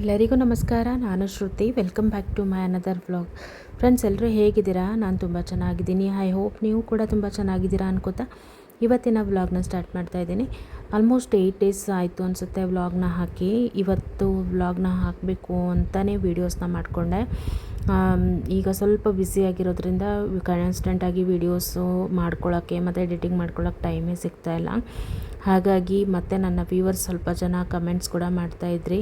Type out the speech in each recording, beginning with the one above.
ಎಲ್ಲರಿಗೂ ನಮಸ್ಕಾರ, ನಾನು Shruti. Welcome back to my another vlog friends ಎಲ್ಲರೂ ಹೇಗಿದ್ದೀರಾ? ನಾನು ತುಂಬ ಚೆನ್ನಾಗಿದ್ದೀನಿ. ಐ ಹೋಪ್ ನೀವು ಕೂಡ ತುಂಬ ಚೆನ್ನಾಗಿದ್ದೀರಾ ಅನ್ಕೋತಾ ಇವತ್ತಿನ ವ್ಲಾಗ್ನ ಸ್ಟಾರ್ಟ್ ಮಾಡ್ತಾ ಇದ್ದೀನಿ. ಆಲ್ಮೋಸ್ಟ್ ಏಯ್ಟ್ ಡೇಸ್ ಆಯಿತು ಅನಿಸುತ್ತೆ ವ್ಲಾಗ್ನ ಹಾಕಿ. ಇವತ್ತು ವ್ಲಾಗ್ನ ಹಾಕಬೇಕು ಅಂತಲೇ ವೀಡಿಯೋಸ್ನ ಮಾಡಿಕೊಂಡೆ. ಈಗ ಸ್ವಲ್ಪ ಬ್ಯುಸಿಯಾಗಿರೋದ್ರಿಂದ ಕನ್ಸ್ಟೆಂಟಾಗಿ ವೀಡಿಯೋಸು ಮಾಡ್ಕೊಳ್ಳೋಕ್ಕೆ ಮತ್ತು ಎಡಿಟಿಂಗ್ ಮಾಡ್ಕೊಳ್ಳೋಕ್ಕೆ ಟೈಮೇ ಸಿಗ್ತಾಯಿಲ್ಲ ಹಾಗಾಗಿ ಮತ್ತು ನನ್ನ ವ್ಯೂವರ್ಸ್ ಸ್ವಲ್ಪ ಜನ ಕಮೆಂಟ್ಸ್ ಕೂಡ ಮಾಡ್ತಾಯಿದ್ರಿ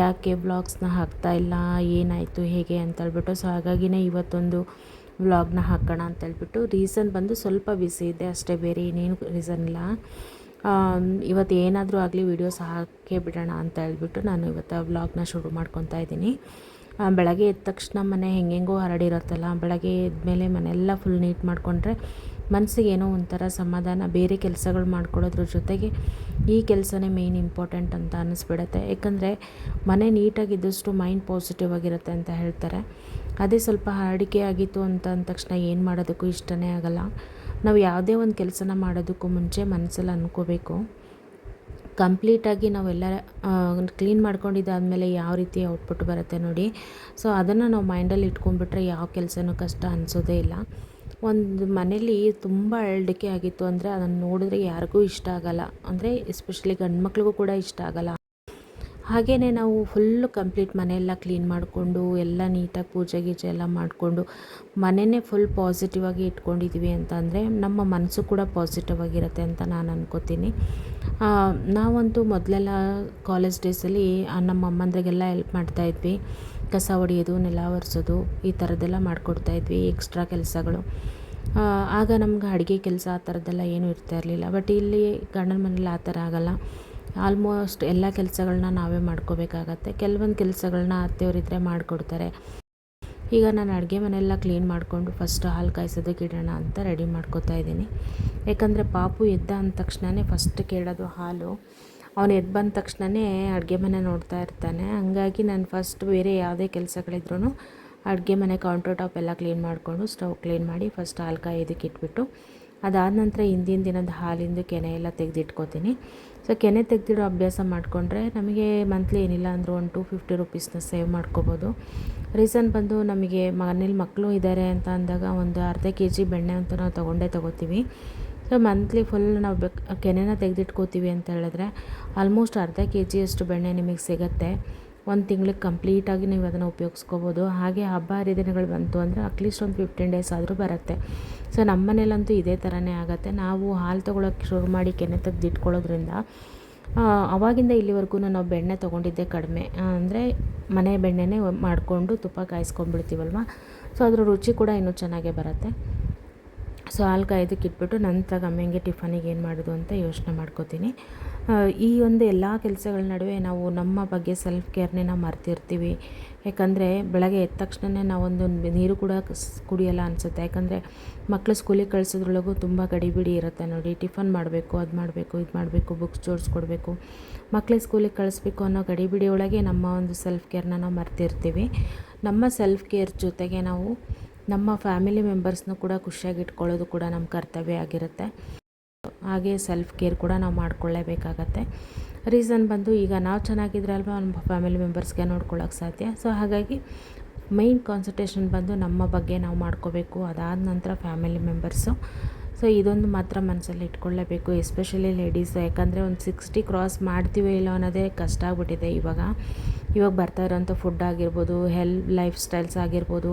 ಯಾಕೆ ವ್ಲಾಗ್ಸ್ನ ಹಾಕ್ತಾ ಇಲ್ಲ? ಏನಾಯಿತು? ಹೇಗೆ ಅಂತೇಳ್ಬಿಟ್ಟು ಸೊ ಹಾಗಾಗಿನೇ ಇವತ್ತೊಂದು ವ್ಲಾಗ್ನ ಹಾಕೋಣ ಅಂತೇಳ್ಬಿಟ್ಟು ರೀಸನ್ ಬಂದು ಸ್ವಲ್ಪ ಬಿಸಿ ಇದೆ. ಅಷ್ಟೇ ಬೇರೆ ಏನೇನು ರೀಸನ್ ಇಲ್ಲ. ಇವತ್ತು ಏನಾದರೂ ಆಗಲಿ ವೀಡಿಯೋಸ್ ಹಾಕೇ ಬಿಡೋಣ ಅಂತ ಹೇಳ್ಬಿಟ್ಟು ನಾನು ಇವತ್ತು ವ್ಲಾಗ್ನ ಶುರು ಮಾಡ್ಕೊತಾ ಇದ್ದೀನಿ. ಬೆಳಗ್ಗೆ ಎದ್ದ ತಕ್ಷಣ ಮನೆ ಹೆಂಗೆಂಗೋ ಹರಡಿರುತ್ತಲ್ಲ. ಬೆಳಗ್ಗೆ ಎದ್ದ ಮೇಲೆ ಮನೆಯೆಲ್ಲ ಫುಲ್ ನೀಟ್ ಮಾಡಿಕೊಂಡ್ರೆ ಮನಸ್ಸಿಗೆ ಏನೋ ಒಂಥರ ಸಮಾಧಾನ, ಬೇರೆ ಕೆಲಸಗಳು ಮಾಡ್ಕೊಳ್ಳೋದ್ರ ಜೊತೆಗೆ ಈ ಕೆಲಸನೇ ಮೇಯ್ನ್ ಇಂಪಾರ್ಟೆಂಟ್ ಅಂತ ಅನ್ನಿಸ್ಬಿಡತ್ತೆ ಯಾಕಂದರೆ ಮನೆ ನೀಟಾಗಿದ್ದಷ್ಟು ಮೈಂಡ್ ಪಾಸಿಟಿವ್ ಆಗಿರುತ್ತೆ ಅಂತ ಹೇಳ್ತಾರೆ. ಅದೇ ಸ್ವಲ್ಪ ಹರಡಿಕೆ ಆಗಿತ್ತು ಅಂತ ಅಂದ ತಕ್ಷಣ ಏನು ಮಾಡೋದಕ್ಕೂ ಇಷ್ಟನೇ ಆಗಲ್ಲ. ನಾವು ಯಾವುದೇ ಒಂದು ಕೆಲಸನ ಮಾಡೋದಕ್ಕೂ ಮುಂಚೆ ಮನಸ್ಸಲ್ಲಿ ಅಂದ್ಕೋಬೇಕು ಕಂಪ್ಲೀಟಾಗಿ ನಾವೆಲ್ಲ ಕ್ಲೀನ್ ಮಾಡ್ಕೊಂಡಿದ್ದಾದಮೇಲೆ ಯಾವ ರೀತಿ ಔಟ್ಪುಟ್ ಬರುತ್ತೆ ನೋಡಿ. ಸೊ ಅದನ್ನು ನಾವು ಮೈಂಡಲ್ಲಿ ಇಟ್ಕೊಂಡ್ಬಿಟ್ರೆ ಯಾವ ಕೆಲಸನೂ ಕಷ್ಟ ಅನಿಸೋದೇ ಇಲ್ಲ. ಒಂದು ಮನೇಲಿ ತುಂಬ ಅಳ್ಡಿಕೆ ಆಗಿತ್ತು ಅಂದರೆ ಅದನ್ನು ನೋಡಿದ್ರೆ ಯಾರಿಗೂ ಇಷ್ಟ ಆಗಲ್ಲ. ಅಂದರೆ ಎಸ್ಪೆಷಲಿ ಗಂಡು ಮಕ್ಳಿಗೂ ಕೂಡ ಇಷ್ಟ ಆಗಲ್ಲ. ಹಾಗೆಯೇ ನಾವು ಫುಲ್ಲು ಕಂಪ್ಲೀಟ್ ಮನೆಯೆಲ್ಲ ಕ್ಲೀನ್ ಮಾಡಿಕೊಂಡು, ಎಲ್ಲ ನೀಟಾಗಿ ಪೂಜೆ ಗೀಜೆ ಎಲ್ಲ ಮಾಡಿಕೊಂಡು ಮನೆಯೇ ಫುಲ್ ಪಾಸಿಟಿವ್ ಆಗಿ ಇಟ್ಕೊಂಡಿದ್ದೀವಿ ಅಂತ ಅಂದರೆ ನಮ್ಮ ಮನಸ್ಸು ಕೂಡ ಪಾಸಿಟಿವ್ ಆಗಿರುತ್ತೆ ಅಂತ ನಾನು ಅನ್ಕೋತೀನಿ. ನಾವಂತೂ ಮೊದಲೆಲ್ಲ ಕಾಲೇಜ್ ಡೇಸಲ್ಲಿ ನಮ್ಮ ಅಮ್ಮಂದ್ರಿಗೆಲ್ಲ ಹೆಲ್ಪ್ ಮಾಡ್ತಾಯಿದ್ವಿ ಕಸ ಹೊಡೆಯೋದು ನೆಲ ಒರೆಸೋದು ಈ ಥರದ್ದೆಲ್ಲ ಮಾಡಿಕೊಡ್ತಾಯಿದ್ವಿ ಎಕ್ಸ್ಟ್ರಾ ಕೆಲಸಗಳು. ಆಗ ನಮ್ಗೆ ಅಡುಗೆ ಕೆಲಸ ಆ ಥರದ್ದೆಲ್ಲ ಏನೂ ಇರ್ತಾ ಇರಲಿಲ್ಲ. ಬಟ್ ಇಲ್ಲಿ ಗಂಡನ ಮನೇಲಿ ಆ ಥರ ಆಗೋಲ್ಲ. ಆಲ್ಮೋಸ್ಟ್ ಎಲ್ಲ ಕೆಲಸಗಳನ್ನ ನಾವೇ ಮಾಡ್ಕೋಬೇಕಾಗತ್ತೆ. ಕೆಲವೊಂದು ಕೆಲಸಗಳನ್ನ ಅತ್ತೆಯವರಿದ್ದರೆ ಮಾಡಿಕೊಡ್ತಾರೆ. ಈಗ ನಾನು ಅಡುಗೆ ಮನೆಲ್ಲ ಕ್ಲೀನ್ ಮಾಡಿಕೊಂಡು ಫಸ್ಟ್ ಹಾಲು ಕಾಯಿಸೋದಕ್ಕೆ ಇಡೋಣ ಅಂತ ರೆಡಿ ಮಾಡ್ಕೋತಾ ಇದ್ದೀನಿ. ಯಾಕಂದರೆ ಪಾಪು ಎದ್ದ ಅಂದ ತಕ್ಷಣವೇ ಫಸ್ಟ್ ಕೇಳೋದು ಹಾಲು. ಅವನು ಎದ್ದು ಬಂದ ತಕ್ಷಣವೇ ಅಡುಗೆ ಮನೆ ನೋಡ್ತಾ ಇರ್ತಾನೆ. ಹಂಗಾಗಿ ನಾನು ಫಸ್ಟ್ ಬೇರೆ ಯಾವುದೇ ಕೆಲಸಗಳಿದ್ರೂ ಅಡುಗೆ ಮನೆ ಕೌಂಟರ್ ಟಾಪ್ ಎಲ್ಲ ಕ್ಲೀನ್ ಮಾಡಿಕೊಂಡು ಸ್ಟವ್ ಕ್ಲೀನ್ ಮಾಡಿ ಫಸ್ಟ್ ಹಾಲು ಕಾಯೋದಕ್ಕೆ ಇಟ್ಬಿಟ್ಟು ಅದಾದ ನಂತರ ಹಿಂದಿನ ದಿನದ ಹಾಲಿಂದು ಕೆನೆ ಎಲ್ಲ ತೆಗೆದಿಟ್ಕೋತೀನಿ. ಸೊ ಕೆನೆ ತೆಗೆದಿಡೋ ಅಭ್ಯಾಸ ಮಾಡಿಕೊಂಡ್ರೆ ನಮಗೆ ಮಂತ್ಲಿ ಏನಿಲ್ಲ ಅಂದರೂ ಒಂದು ಟು ಫಿಫ್ಟಿ ರುಪೀಸ್ನ ಸೇವ್ ಮಾಡ್ಕೋಬೋದು. ರೀಸನ್ ಬಂದು ನಮಗೆ ಮನೇಲಿ ಮಕ್ಕಳು ಇದ್ದಾರೆ ಅಂತ ಅಂದಾಗ ಒಂದು ಅರ್ಧ ಕೆ ಜಿ ಬೆಣ್ಣೆ ಅಂತ ನಾವು ತೊಗೊಂಡೇ ತೊಗೋತೀವಿ. ಸೊ ಮಂತ್ಲಿ ಫುಲ್ ನಾವು ಬೆಕ್, ಕೆನೆನ ತೆಗೆದಿಟ್ಕೋತೀವಿ ಅಂತ ಹೇಳಿದ್ರೆ ಆಲ್ಮೋಸ್ಟ್ ಅರ್ಧ ಕೆ ಜಿಯಷ್ಟು ಬೆಣ್ಣೆ ನಿಮಗೆ ಸಿಗುತ್ತೆ. ಒಂದು ತಿಂಗಳಿಗೆ ಕಂಪ್ಲೀಟಾಗಿ ನೀವು ಅದನ್ನು ಉಪಯೋಗಿಸ್ಕೋಬೋದು. ಹಾಗೆ ಹಬ್ಬ ಹರಿದಿನಗಳು ಬಂತು ಅಂದರೆ ಅಟ್ಲೀಸ್ಟ್ ಒಂದು ಫಿಫ್ಟೀನ್ ಡೇಸ್ ಆದರೂ ಬರುತ್ತೆ. ಸೊ ನಮ್ಮ ಮನೇಲಂತೂ ಇದೇ ಥರನೇ ಆಗುತ್ತೆ. ನಾವು ಹಾಲು ತೊಗೊಳಕ್ಕೆ ಶುರು ಮಾಡಿ ಕೆನೆ ತೆಗೆದಿಟ್ಕೊಳ್ಳೋದ್ರಿಂದ ಅವಾಗಿಂದ ಇಲ್ಲಿವರೆಗೂ ನಾವು ಬೆಣ್ಣೆ ತೊಗೊಂಡಿದ್ದೆ ಕಡಿಮೆ. ಅಂದರೆ ಮನೆ ಬೆಣ್ಣೆನೇ ಮಾಡಿಕೊಂಡು ತುಪ್ಪ ಕಾಯಿಸ್ಕೊಂಡ್ಬಿಡ್ತೀವಲ್ವ? ಸೊ ಅದರ ರುಚಿ ಕೂಡ ಇನ್ನೂ ಚೆನ್ನಾಗೇ ಬರುತ್ತೆ. ಸೊ ಹಾಲು ಕಾಯೋದಕ್ಕೆ ಇಟ್ಬಿಟ್ಟು ನಂತರ ಗಮ್ಮಿಂಗೆ ಟಿಫನಿಗೆ ಏನು ಮಾಡೋದು ಅಂತ ಯೋಚನೆ ಮಾಡ್ಕೋತೀನಿ. ಈ ಒಂದು ಎಲ್ಲ ಕೆಲಸಗಳ ನಡುವೆ ನಾವು ನಮ್ಮ ಬಗ್ಗೆ ಸೆಲ್ಫ್ ಕೇರ್ನೇ ನಾವು ಮರ್ತಿರ್ತೀವಿ. ಯಾಕಂದರೆ ಬೆಳಗ್ಗೆ ಎದ್ದ ತಕ್ಷಣವೇ ನಾವೊಂದು ನೀರು ಕೂಡ ಕುಡಿಯೋಲ್ಲ ಅನಿಸುತ್ತೆ. ಯಾಕಂದರೆ ಮಕ್ಕಳು ಸ್ಕೂಲಿಗೆ ಕಳಿಸೋದ್ರೊಳಗೂ ತುಂಬ ಗಡಿಬಿಡಿ ಇರುತ್ತೆ ನೋಡಿ. ಟಿಫನ್ ಮಾಡಬೇಕು, ಅದು ಮಾಡಬೇಕು, ಇದು ಮಾಡಬೇಕು ಬುಕ್ಸ್ ಜೋಡಿಸ್ಕೊಡ್ಬೇಕು ಮಕ್ಕಳಿಗೆ ಸ್ಕೂಲಿಗೆ ಕಳಿಸ್ಬೇಕು ಅನ್ನೋ ಗಡಿಬಿಡಿ ಒಳಗೆ ನಮ್ಮ ಒಂದು ಸೆಲ್ಫ್ ಕೇರ್ನ ನಾವು ಮರ್ತಿರ್ತೀವಿ. ನಮ್ಮ ಸೆಲ್ಫ್ ಕೇರ್ ಜೊತೆಗೆ ನಾವು ನಮ್ಮ ಫ್ಯಾಮಿಲಿ ಮೆಂಬರ್ಸ್ನ ಕೂಡ ಖುಷಿಯಾಗಿ ಇಟ್ಕೊಳ್ಳೋದು ಕೂಡ ನಮ್ಮ ಕರ್ತವ್ಯ ಆಗಿರುತ್ತೆ. ಹಾಗೆ ಸೆಲ್ಫ್ ಕೇರ್ ಕೂಡ ನಾವು ಮಾಡ್ಕೊಳ್ಳೇಬೇಕಾಗತ್ತೆ. ರೀಸನ್ ಬಂದು ಈಗ ನಾವು ಚೆನ್ನಾಗಿದ್ರೆ ಅಲ್ವಾ ನಮ್ಮ ಫ್ಯಾಮಿಲಿ ಮೆಂಬರ್ಸ್ಗೆ ನೋಡ್ಕೊಳ್ಳೋಕೆ ಸಾಧ್ಯ? ಸೊ ಹಾಗಾಗಿ ಮೈನ್ ಕಾನ್ಸಂಟ್ರೇಷನ್ ಬಂದು ನಮ್ಮ ಬಗ್ಗೆ ನಾವು ಮಾಡ್ಕೋಬೇಕು. ಅದಾದ ನಂತರ ಫ್ಯಾಮಿಲಿ ಮೆಂಬರ್ಸು. ಸೊ ಇದೊಂದು ಮಾತ್ರ ಮನಸ್ಸಲ್ಲಿ ಇಟ್ಕೊಳ್ಳೇಬೇಕು ಎಸ್ಪೆಷಲಿ ಲೇಡೀಸ್ ಯಾಕಂದರೆ ಒಂದು ಸಿಕ್ಸ್ಟಿ ಕ್ರಾಸ್ ಮಾಡ್ತೀವೋ ಇಲ್ಲೋ ಅನ್ನೋದೇ ಕಷ್ಟ ಆಗ್ಬಿಟ್ಟಿದೆ ಇವಾಗ. ಇವಾಗ ಬರ್ತಾ ಇರೋಂಥ ಫುಡ್ ಆಗಿರ್ಬೋದು ಹೆಲ್ ಲೈಫ್ ಸ್ಟೈಲ್ಸ್ ಆಗಿರ್ಬೋದು.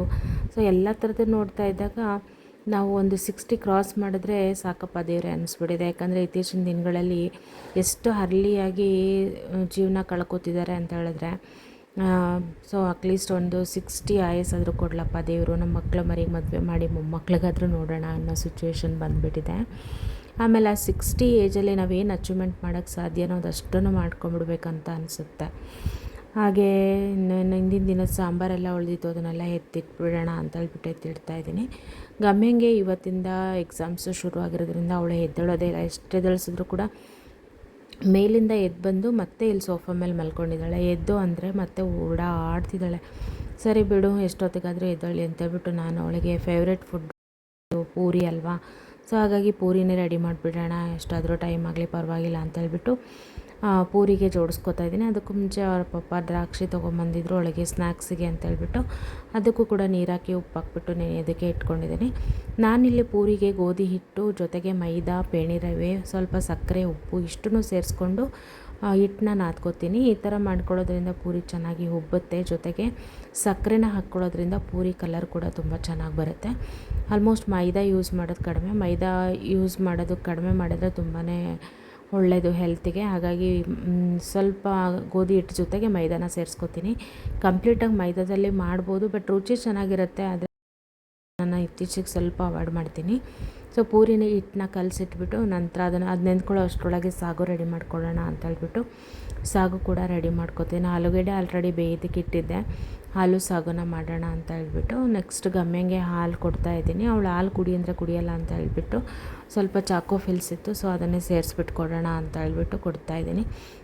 ಸೊ ಎಲ್ಲ ಥರದ್ದು ನೋಡ್ತಾ ಇದ್ದಾಗ ನಾವು ಒಂದು ಸಿಕ್ಸ್ಟಿ ಕ್ರಾಸ್ ಮಾಡಿದ್ರೆ ಸಾಕಪ್ಪ ದೇವ್ರೆ ಅನ್ನಿಸ್ಬಿಟ್ಟಿದೆ ಯಾಕಂದರೆ ಇತ್ತೀಚಿನ ದಿನಗಳಲ್ಲಿ ಎಷ್ಟು ಹರ್ಲಿಯಾಗಿ ಜೀವನ ಕಳ್ಕೊತಿದ್ದಾರೆ ಅಂತ ಹೇಳಿದ್ರೆ ಸೊ ಅಟ್ಲೀಸ್ಟ್ ಒಂದು ಸಿಕ್ಸ್ಟಿ ಆಯಸ್ ಆದರೂ ಕೊಡಲಪ್ಪ ದೇವರು. ನಮ್ಮ ಮಕ್ಕಳ ಮರಿಗೆ ಮದುವೆ ಮಾಡಿ ಮೊಮ್ಮಕ್ಳಿಗಾದರೂ ನೋಡೋಣ ಅನ್ನೋ ಸಿಚುವೇಶನ್ ಬಂದುಬಿಟ್ಟಿದೆ. ಆಮೇಲೆ ಆ ಸಿಕ್ಸ್ಟಿ ಏಜಲ್ಲಿ ನಾವೇನು ಅಚೀವ್ಮೆಂಟ್ ಮಾಡೋಕ್ಕೆ ಸಾಧ್ಯನೋ ಅದಷ್ಟನ್ನು ಮಾಡ್ಕೊಂಬಿಡ್ಬೇಕಂತ ಅನಿಸುತ್ತೆ. ಹಾಗೇ ಹಿಂದಿನ ದಿನದ ಸಾಂಬಾರೆಲ್ಲ ಉಳಿದಿತ್ತು ಅದನ್ನೆಲ್ಲ ಎತ್ತಿಟ್ಬಿಡೋಣ ಅಂತ ಹೇಳ್ಬಿಟ್ಟು ಎತ್ತಿಡ್ತಾ ಇದ್ದೀನಿ. ಗಮ್ಯಂಗೆ ಇವತ್ತಿಂದ ಎಕ್ಸಾಮ್ಸು ಶುರು ಆಗಿರೋದ್ರಿಂದ ಅವಳು ಎದ್ದೇಳೋದೇ ಇಲ್ಲ. ಎಷ್ಟು ಎದ್ದೇಳಿಸಿದ್ರು ಕೂಡ ಮೇಲಿಂದ ಎದ್ದು ಬಂದು ಮತ್ತೆ ಇಲ್ಲಿ ಸೋಫಾ ಮೇಲೆ ಮಲ್ಕೊಂಡಿದ್ದಾಳೆ. ಎದ್ದು ಅಂದರೆ ಮತ್ತೆ ಓಡಾಡ್ತಿದ್ದಾಳೆ. ಸರಿ ಬಿಡು ಎಷ್ಟೊತ್ತಿಗಾದರೂ ಅಂತ ಅಂತೇಳ್ಬಿಟ್ಟು ನಾನು ಅವಳಿಗೆ ಫೇವ್ರೆಟ್ ಫುಡ್ ಪೂರಿ ಅಲ್ವಾ? ಸೊ ಹಾಗಾಗಿ ಪೂರಿನೇ ರೆಡಿ ಮಾಡಿಬಿಡೋಣ. ಎಷ್ಟಾದರೂ ಟೈಮ್ ಆಗಲಿ ಪರವಾಗಿಲ್ಲ ಅಂತೇಳ್ಬಿಟ್ಟು ಆ, ಪೂರಿಗೆ ಜೋಡಿಸ್ಕೊತಾ ಇದ್ದೀನಿ. ಅದಕ್ಕೂ ಮುಂಚೆ ಅವ್ರ ಪಪ್ಪ ದ್ರಾಕ್ಷಿ ತೊಗೊಂಬಂದಿದ್ರು, ಒಳಗೆ ಸ್ನ್ಯಾಕ್ಸಿಗೆ ಅಂತ ಹೇಳ್ಬಿಟ್ಟು. ಅದಕ್ಕೂ ಕೂಡ ನೀರಾಕಿ ಉಪ್ಪು ಹಾಕ್ಬಿಟ್ಟು ನೆನೆಯೋದಕ್ಕೆ ಇಟ್ಕೊಂಡಿದ್ದೀನಿ. ನಾನಿಲ್ಲಿ ಪೂರಿಗೆ ಗೋಧಿ ಹಿಟ್ಟು, ಜೊತೆಗೆ ಮೈದಾ, ಪೇಣಿ ರವೆ, ಸ್ವಲ್ಪ ಸಕ್ಕರೆ, ಉಪ್ಪು ಇಷ್ಟನ್ನು ಸೇರಿಸ್ಕೊಂಡು ಹಿಟ್ಟನ್ನ ನಾದ್ಕೋತೀನಿ. ಈ ಥರ ಮಾಡ್ಕೊಳ್ಳೋದ್ರಿಂದ ಪೂರಿ ಚೆನ್ನಾಗಿ ಉಬ್ಬುತ್ತೆ. ಜೊತೆಗೆ ಸಕ್ಕರೆನ ಹಾಕ್ಕೊಳ್ಳೋದ್ರಿಂದ ಪೂರಿ ಕಲರ್ ಕೂಡ ತುಂಬ ಚೆನ್ನಾಗಿ ಬರುತ್ತೆ. ಆಲ್ಮೋಸ್ಟ್ ಮೈದಾ ಯೂಸ್ ಮಾಡೋದು ಕಡಿಮೆ. ಮೈದಾ ಯೂಸ್ ಮಾಡೋದು ಕಡಿಮೆ ಮಾಡಿದರೆ ತುಂಬಾ ಒಳ್ಳೆಯದು ಹೆಲ್ತಿಗೆ ಹಾಗಾಗಿ ಸ್ವಲ್ಪ ಗೋಧಿ ಹಿಟ್ಟು ಜೊತೆಗೆ ಮೈದಾನ ಸೇರಿಸ್ಕೋತೀನಿ. ಕಂಪ್ಲೀಟಾಗಿ ಮೈದಾದಲ್ಲಿ ಮಾಡ್ಬೋದು ಬಟ್ ರುಚಿ ಚೆನ್ನಾಗಿರುತ್ತೆ, ಆದರೆ ನಾನು ಇತ್ತೀಚೆಗೆ ಸ್ವಲ್ಪ ಅವಾಯ್ಡ್ ಮಾಡ್ತೀನಿ. ಸೊ ಪೂರಿನ ಹಿಟ್ಟನ್ನ ಕಲಸಿಟ್ಬಿಟ್ಟು ನಂತರ ಅದನ್ನು ಅದು ನೆಂದ್ಕೊಳ್ಳೋ ಅಷ್ಟರೊಳಗೆ ಸಾಗು ರೆಡಿ ಮಾಡ್ಕೊಳ್ಳೋಣ ಅಂತ ಹೇಳ್ಬಿಟ್ಟು. ಸಾಗು ಕೂಡ ರೆಡಿ ಮಾಡ್ಕೋತೀನಿ. ಆಲೂಗಡ್ಡೆ ಆಲ್ರೆಡಿ ಬೇಯ್ದಕ್ಕೆ ಇಟ್ಟಿದ್ದೆ. ಹಾಲು ಸಾಗುನ ಮಾಡೋಣ ಅಂತ ಹೇಳ್ಬಿಟ್ಟು ನೆಕ್ಸ್ಟ್ ಗಮ್ಮೆಗೆ ಹಾಲು ಕೊಡ್ತಾ ಇದ್ದೀನಿ. ಅವಳು ಹಾಲು ಕುಡಿ ಅಂದರೆ ಕುಡಿಯಲ್ಲ ಅಂತ ಹೇಳ್ಬಿಟ್ಟು ಸ್ವಲ್ಪ ಚಾಕೋ ಫಿಲ್ಸ್ ಇತ್ತು ಸೊ ಅದನ್ನೇ ಸೇರಿಸ್ಬಿಟ್ಟು ಕೊಡೋಣ ಅಂತ ಹೇಳ್ಬಿಟ್ಟು ಕೊಡ್ತಾ ಇದ್ದೀನಿ.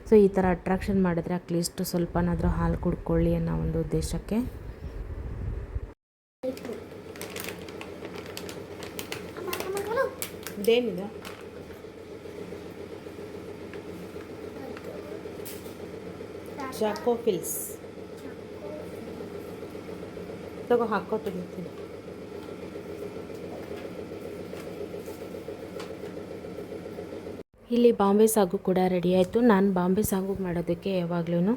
ಸೊ ಈ ಥರ ಅಟ್ರಾಕ್ಷನ್ ಮಾಡಿದ್ರೆ ಅಟ್ಲೀಸ್ಟ್ ಸ್ವಲ್ಪನಾದರೂ ಹಾಲು ಕುಡ್ಕೊಳ್ಳಿ ಅನ್ನೋ ಒಂದು ಉದ್ದೇಶಕ್ಕೆ. ಇದೇನಿದೆ? ಚಾಕೋ ಫಿಲ್ಸ್ ತಗೋ ಹಾಕೋ ತೆಗಿತೀನಿ ಇಲ್ಲಿ ಬಾಂಬೆ ಸಾಗು ಕೂಡ ರೆಡಿ ಆಯಿತು. ನಾನು ಬಾಂಬೆ ಸಾಗು ಮಾಡೋದಕ್ಕೆ ಯಾವಾಗಲೂ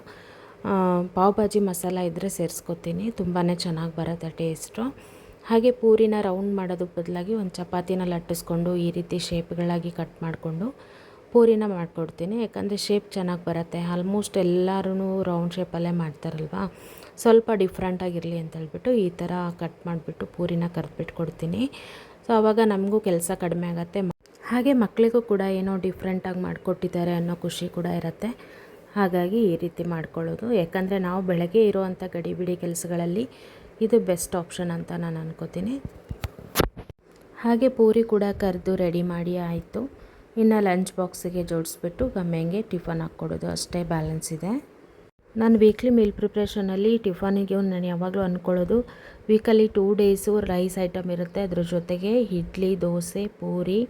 ಪಾವ್ ಭಾಜಿ ಮಸಾಲ ಇದ್ದರೆ ಸೇರಿಸ್ಕೊತೀನಿ. ತುಂಬಾ ಚೆನ್ನಾಗಿ ಬರುತ್ತೆ ಟೇಸ್ಟು ಹಾಗೆ ಪೂರಿನ ರೌಂಡ್ ಮಾಡೋದಕ್ಕೆ ಬದಲಾಗಿ ಒಂದು ಚಪಾತಿನ ಲಟ್ಟಿಸ್ಕೊಂಡು, ಈ ರೀತಿ ಶೇಪ್ಗಳಾಗಿ ಕಟ್ ಮಾಡಿಕೊಂಡು ಪೂರಿನ ಮಾಡಿಕೊಡ್ತೀನಿ, ಯಾಕಂದರೆ ಶೇಪ್ ಚೆನ್ನಾಗಿ ಬರುತ್ತೆ. ಆಲ್ಮೋಸ್ಟ್ ಎಲ್ಲರೂ ರೌಂಡ್ ಶೇಪಲ್ಲೇ ಮಾಡ್ತಾರಲ್ವಾ? ಸ್ವಲ್ಪ ಡಿಫ್ರೆಂಟಾಗಿರಲಿ ಅಂತ ಹೇಳ್ಬಿಟ್ಟು ಈ ಥರ ಕಟ್ ಮಾಡಿಬಿಟ್ಟು ಪೂರಿನ ಕರೆದ್ಬಿಟ್ಟು ಕೊಡ್ತೀನಿ. ಸೊ ಆವಾಗ ನಮಗೂ ಕೆಲಸ ಕಡಿಮೆ ಆಗುತ್ತೆ. ಹಾಗೆ ಮಕ್ಕಳಿಗೂ ಕೂಡ ಏನೋ ಡಿಫ್ರೆಂಟಾಗಿ ಮಾಡಿಕೊಟ್ಟಿದ್ದಾರೆ ಅನ್ನೋ ಖುಷಿ ಕೂಡ ಇರುತ್ತೆ. ಹಾಗಾಗಿ ಈ ರೀತಿ ಮಾಡ್ಕೊಳ್ಳೋದು. ಯಾಕಂದರೆ ನಾವು ಬೆಳಗ್ಗೆ ಇರುವಂಥ ಗಡಿಬಿಡಿ ಕೆಲಸಗಳಲ್ಲಿ ಇದು ಬೆಸ್ಟ್ ಆಪ್ಷನ್ ಅಂತ ನಾನು ಅನ್ಕೋತೀನಿ. ಹಾಗೆ ಪೂರಿ ಕೂಡ ಕರೆದು ರೆಡಿ ಮಾಡಿ ಆಯಿತು. ಇನ್ನು ಲಂಚ್ ಬಾಕ್ಸಿಗೆ ಜೋಡಿಸ್ಬಿಟ್ಟು ಗಮ್ಮೆಂಗೆ ಟಿಫನ್ ಹಾಕ್ಕೊಡೋದು. ಅಷ್ಟೇ ಬ್ಯಾಲೆನ್ಸ್ ಇದೆ. ನಾನು ವೀಕ್ಲಿ ಮೀಲ್ ಪ್ರಿಪ್ರೇಷನಲ್ಲಿ ಟಿಫನಿಗೆ ನಾನು ಯಾವಾಗಲೂ ಅಂದ್ಕೊಳ್ಳೋದು ವೀಕಲ್ಲಿ ಟೂ ಡೇಸು ರೈಸ್ ಐಟಮ್ ಇರುತ್ತೆ. ಅದ್ರ ಜೊತೆಗೆ ಇಡ್ಲಿ, ದೋಸೆ, ಪೂರಿ,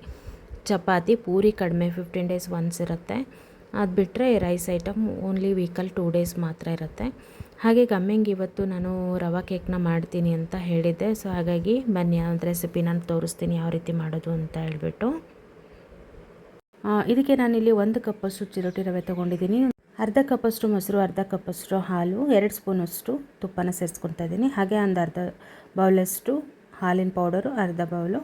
ಚಪಾತಿ, ಪೂರಿ ಕಡಿಮೆ ಫಿಫ್ಟೀನ್ ಡೇಸ್ ಒನ್ಸ್ ಇರುತ್ತೆ. ಅದು ಬಿಟ್ಟರೆ rice item only weekly two days ಮಾತ್ರ ಇರುತ್ತೆ. ಹಾಗೆ ಗಮ್ಮೆಂಗೆ ಇವತ್ತು ನಾನು ರವಾ ಕೇಕ್ನ ಮಾಡ್ತೀನಿ ಅಂತ ಹೇಳಿದ್ದೆ. ಸೊ ಹಾಗಾಗಿ ಬನ್ನಿ ಒಂದು ರೆಸಿಪಿ ನಾನು ತೋರಿಸ್ತೀನಿ ಯಾವ ರೀತಿ ಮಾಡೋದು ಅಂತ ಹೇಳ್ಬಿಟ್ಟು. ಇದಕ್ಕೆ ನಾನಿಲ್ಲಿ ಒಂದು ಕಪ್ಪಷ್ಟು ಚಿರೋಟಿ ರವೆ ತೊಗೊಂಡಿದ್ದೀನಿ. ಅರ್ಧ ಕಪ್ಪಷ್ಟು ಮೊಸರು, ಅರ್ಧ ಕಪ್ಪಷ್ಟು ಹಾಲು, ಎರಡು ಸ್ಪೂನಷ್ಟು ತುಪ್ಪನ ಸೇರಿಸ್ಕೊತಾ ಇದ್ದೀನಿ. ಹಾಗೆ ಒಂದು ಅರ್ಧ ಬೌಲಷ್ಟು ಹಾಲಿನ ಪೌಡರು ಅರ್ಧ ಬೌಲು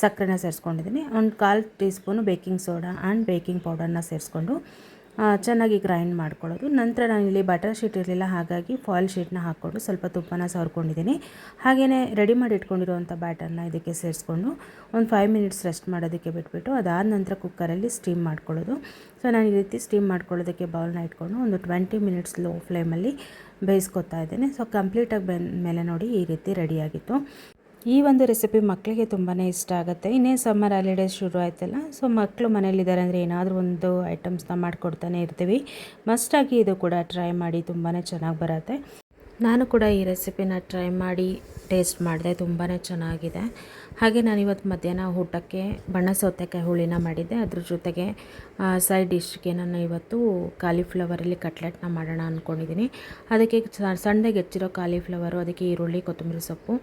ಸಕ್ಕರೆನ ಸೇರಿಸ್ಕೊಂಡಿದ್ದೀನಿ. ಒಂದು ಕಾಲು teaspoon baking soda and baking ಪೌಡರ್ನ ಸೇರಿಸ್ಕೊಂಡು ಚೆನ್ನಾಗಿ ಗ್ರೈಂಡ್ ಮಾಡ್ಕೊಳ್ಳೋದು. ನಂತರ ನಾನಿಲ್ಲಿ ಬಟರ್ ಶೀಟ್ ಇರಲಿಲ್ಲ, ಹಾಗಾಗಿ ಫಾಯಿಲ್ ಶೀಟ್ನ ಹಾಕ್ಕೊಂಡು ಸ್ವಲ್ಪ ತುಪ್ಪನ ಸವರ್ಕೊಂಡಿದ್ದೀನಿ. ಹಾಗೆಯೇ ರೆಡಿ ಮಾಡಿ ಇಟ್ಕೊಂಡಿರುವಂಥ ಬ್ಯಾಟರ್ನ ಇದಕ್ಕೆ ಸೇರಿಸ್ಕೊಂಡು ಒಂದು ಫೈವ್ ಮಿನಿಟ್ಸ್ ರೆಸ್ಟ್ ಮಾಡೋದಕ್ಕೆ ಬಿಟ್ಬಿಟ್ಟು ಅದಾದ ನಂತರ ಕುಕ್ಕರಲ್ಲಿ ಸ್ಟೀಮ್ ಮಾಡ್ಕೊಳ್ಳೋದು. ಸೊ ನಾನು ಈ ರೀತಿ ಸ್ಟೀಮ್ ಮಾಡ್ಕೊಳ್ಳೋದಕ್ಕೆ ಬೌಲ್ನ ಇಟ್ಕೊಂಡು ಒಂದು ಟ್ವೆಂಟಿ ಮಿನಿಟ್ಸ್ ಲೋ ಫ್ಲೇಮಲ್ಲಿ ಬೇಯಿಸ್ಕೊತಾ ಇದ್ದೀನಿ. ಸೊ ಕಂಪ್ಲೀಟಾಗಿ ಬೆಂದ ಮೇಲೆ ನೋಡಿ ಈ ರೀತಿ ರೆಡಿಯಾಗಿತ್ತು ಈ ಒಂದು ರೆಸಿಪಿ ಮಕ್ಕಳಿಗೆ ತುಂಬಾ ಇಷ್ಟ ಆಗುತ್ತೆ. ಇನ್ನೇ ಸಮ್ಮರ್ ಹಾಲಿಡೇಸ್ ಶುರು ಆಯ್ತಲ್ಲ ಸೊ ಮಕ್ಕಳು ಮನೇಲಿದ್ದಾರೆ ಅಂದರೆ ಏನಾದರೂ ಒಂದು ಐಟಮ್ಸ್ನ ಮಾಡಿಕೊಡ್ತಾನೆ ಇರ್ತೀವಿ. ಮಸ್ಟಾಗಿ ಇದು ಕೂಡ ಟ್ರೈ ಮಾಡಿ ತುಂಬಾ ಚೆನ್ನಾಗಿ ಬರುತ್ತೆ. ನಾನು ಕೂಡ ಈ ರೆಸಿಪಿನ ಟ್ರೈ ಮಾಡಿ ಟೇಸ್ಟ್ ಮಾಡಿದೆ ತುಂಬಾ ಚೆನ್ನಾಗಿದೆ. ಹಾಗೆ ನಾನು ಇವತ್ತು ಮಧ್ಯಾಹ್ನ ಊಟಕ್ಕೆ ಬಣ್ಣ ಸೌತೆಕಾಯಿ ಹುಳಿನ ಮಾಡಿದ್ದೆ. ಅದ್ರ ಜೊತೆಗೆ ಸೈಡ್ ಡಿಶ್ಗೆ ನಾನು ಇವತ್ತು ಕಾಲಿಫ್ಲವರಲ್ಲಿ ಕಟ್ಲೆಟ್ನ ಮಾಡೋಣ ಅಂದ್ಕೊಂಡಿದ್ದೀನಿ ಅದಕ್ಕೆ ಸಣ್ಣಗೆ ಹೆಚ್ಚಿರೋ ಕಾಲಿಫ್ಲವರು, ಅದಕ್ಕೆ ಈರುಳ್ಳಿ, ಕೊತ್ತಂಬರಿ ಸೊಪ್ಪು.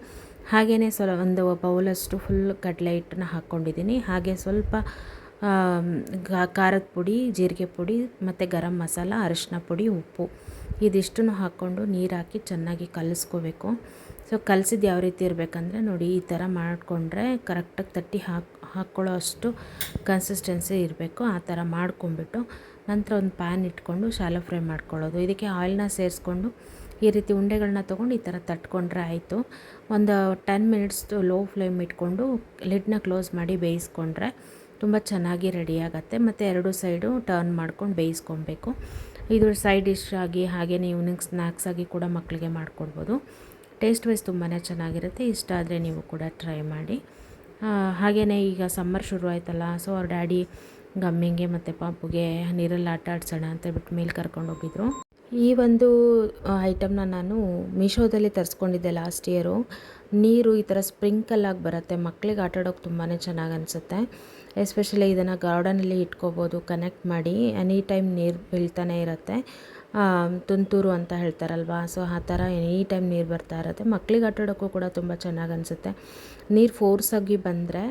ಹಾಗೆಯೇ ಸ್ವಲ್ಪ ಒಂದು ಬೌಲಷ್ಟು ಫುಲ್ ಕಡಲೆ ಹಿಟ್ಟನ್ನ ಹಾಕ್ಕೊಂಡಿದ್ದೀನಿ. ಹಾಗೆ ಸ್ವಲ್ಪ ಖಾರದ ಪುಡಿ, ಜೀರಿಗೆ ಪುಡಿ, ಮತ್ತು ಗರಂ ಮಸಾಲ, ಅರಿಶಿನ ಪುಡಿ, ಉಪ್ಪು. ಇದಿಷ್ಟನ್ನು ಹಾಕ್ಕೊಂಡು ನೀರು ಹಾಕಿ ಚೆನ್ನಾಗಿ ಕಲಿಸ್ಕೋಬೇಕು. ಸೊ ಕಲಸಿದ್ದು ಯಾವ ರೀತಿ ಇರಬೇಕಂದ್ರೆ ನೋಡಿ, ಈ ಥರ ಮಾಡಿಕೊಂಡ್ರೆ ಕರೆಕ್ಟಾಗಿ ತಟ್ಟಿ ಹಾಕಿ, ಹಾಕ್ಕೊಳ್ಳೋ ಅಷ್ಟು ಕನ್ಸಿಸ್ಟೆನ್ಸಿ ಇರಬೇಕು. ಆ ಥರ ಮಾಡ್ಕೊಂಬಿಟ್ಟು ನಂತರ ಒಂದು ಪ್ಯಾನ್ ಇಟ್ಕೊಂಡು ಶಾಲೋ ಫ್ರೈ ಮಾಡ್ಕೊಳ್ಳೋದು. ಇದಕ್ಕೆ ಆಯಿಲ್ನ ಸೇರಿಸ್ಕೊಂಡು ಈ ರೀತಿ ಉಂಡೆಗಳನ್ನ ತೊಗೊಂಡು ಈ ಥರ ತಟ್ಕೊಂಡ್ರೆ ಆಯಿತು. ಒಂದು ಟೆನ್ ಮಿನಿಟ್ಸ್ ಲೋ ಫ್ಲೇಮ್ ಇಟ್ಕೊಂಡು ಲಿಡ್ನ ಕ್ಲೋಸ್ ಮಾಡಿ ಬೇಯಿಸ್ಕೊಂಡ್ರೆ ತುಂಬ ಚೆನ್ನಾಗಿ ರೆಡಿ ಆಗುತ್ತೆ. ಮತ್ತು ಎರಡು ಸೈಡು ಟರ್ನ್ ಮಾಡ್ಕೊಂಡು ಬೇಯಿಸ್ಕೊಬೇಕು. ಇದು ಸೈಡ್ ಡಿಶ್ ಆಗಿ ಹಾಗೆಯೇ ಈವ್ನಿಂಗ್ ಸ್ನ್ಯಾಕ್ಸ್ ಆಗಿ ಕೂಡ ಮಕ್ಕಳಿಗೆ ಮಾಡ್ಕೊಡ್ಬೋದು. ಟೇಸ್ಟ್ ವೈಸ್ ತುಂಬಾ ಚೆನ್ನಾಗಿರುತ್ತೆ. ಇಷ್ಟ ಆದರೆ ನೀವು ಕೂಡ ಟ್ರೈ ಮಾಡಿ. ಹಾಗೆಯೇ ಈಗ ಸಮ್ಮರ್ ಶುರು ಆಯ್ತಲ್ಲ ಸೊ ಅವ್ರ ಡ್ಯಾಡಿ ಗಮ್ಮಿಂಗೆ ಮತ್ತು ಪಾಪುಗೆ ನೀರಲ್ಲಿ ಆಟ ಆಡ್ಸೋಣ ಅಂತ ಬಿಟ್ಟು ಮೇಲೆ ಕರ್ಕೊಂಡು ಹೋಗಿದ್ರು. ಈ ಒಂದು ಐಟಮ್ನ ನಾನು ಮೀಶೋದಲ್ಲಿ ತರಿಸ್ಕೊಂಡಿದ್ದೆ ಲಾಸ್ಟ್ ಇಯರು ನೀರು ಈ ಥರ ಸ್ಪ್ರಿಂಕಲ್ ಆಗಿ ಬರುತ್ತೆ. ಮಕ್ಕಳಿಗೆ ಆಟ ಆಡೋಕೆ ತುಂಬಾ ಚೆನ್ನಾಗಿ ಅನಿಸುತ್ತೆ. ಎಸ್ಪೆಷಲಿ ಇದನ್ನು ಗಾರ್ಡನಲ್ಲಿ ಇಟ್ಕೋಬೋದು ಕನೆಕ್ಟ್ ಮಾಡಿ ಎನಿ ಟೈಮ್ ನೀರು ಬೀಳ್ತಾನೆ ಇರುತ್ತೆ. ತುಂತುರು ಅಂತ ಹೇಳ್ತಾರಲ್ವಾ ಸೊ ಆ ಥರ ಎನಿ ಟೈಮ್ ನೀರು ಬರ್ತಾ ಇರುತ್ತೆ. ಮಕ್ಳಿಗೆ ಆಟಾಡೋಕ್ಕೂ ಕೂಡ ತುಂಬ ಚೆನ್ನಾಗಿ ಅನಿಸುತ್ತೆ. ನೀರು ಫೋರ್ಸಾಗಿ ಬಂದರೆ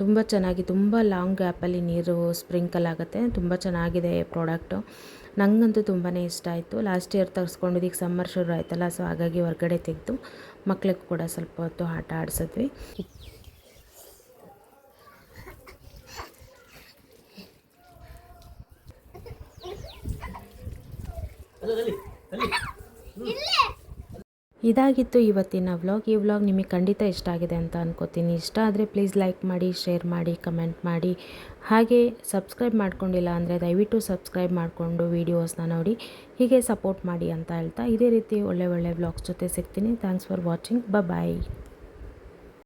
ತುಂಬ ಚೆನ್ನಾಗಿ, ತುಂಬ ಲಾಂಗ್ ಗ್ಯಾಪಲ್ಲಿ ನೀರು ಸ್ಪ್ರಿಂಕಲ್ ಆಗುತ್ತೆ. ತುಂಬ ಚೆನ್ನಾಗಿದೆ ಪ್ರಾಡಕ್ಟು ನನಗಂತೂ ತುಂಬಾ ಇಷ್ಟ ಆಯಿತು. ಲಾಸ್ಟ್ ಇಯರ್ ತರಿಸ್ಕೊಂಡಿದ್ದು, ಈಗ ಸಮ್ಮರ್ ಶುರು ಆಯ್ತಲ್ಲ ಸೊ ಹಾಗಾಗಿ ಹೊರಗಡೆ ತೆಗೆದು ಮಕ್ಳಿಗೆ ಕೂಡ ಸ್ವಲ್ಪ ಹೊತ್ತು ಆಟ ಆಡಿಸಿದ್ವಿ. ಇದಾಗಿತ್ತು ಇವತ್ತಿನ ವ್ಲಾಗ್. ಈ ವ್ಲಾಗ್ ನಿಮಗೆ ಖಂಡಿತ ಇಷ್ಟ ಆಗಿದೆ ಅಂತ ಅನ್ಕೋತೀನಿ. ಇಷ್ಟ ಆದರೆ ಪ್ಲೀಸ್ ಲೈಕ್ ಮಾಡಿ, ಶೇರ್ ಮಾಡಿ, ಕಮೆಂಟ್ ಮಾಡಿ. ಹಾಗೆ ಸಬ್ಸ್ಕ್ರೈಬ್ ಮಾಡ್ಕೊಂಡಿಲ್ಲ ಅಂದರೆ ದಯವಿಟ್ಟು ಸಬ್ಸ್ಕ್ರೈಬ್ ಮಾಡಿಕೊಂಡು ವೀಡಿಯೋಸ್ನ ನೋಡಿ. ಹೀಗೆ ಸಪೋರ್ಟ್ ಮಾಡಿ ಅಂತ ಹೇಳ್ತಾ ಇದೇ ರೀತಿ ಒಳ್ಳೆ ಒಳ್ಳೆ ವ್ಲಾಗ್ಸ್ ಜೊತೆ ಸಿಗ್ತೀನಿ. Thanks for watching. ಬಾಯ್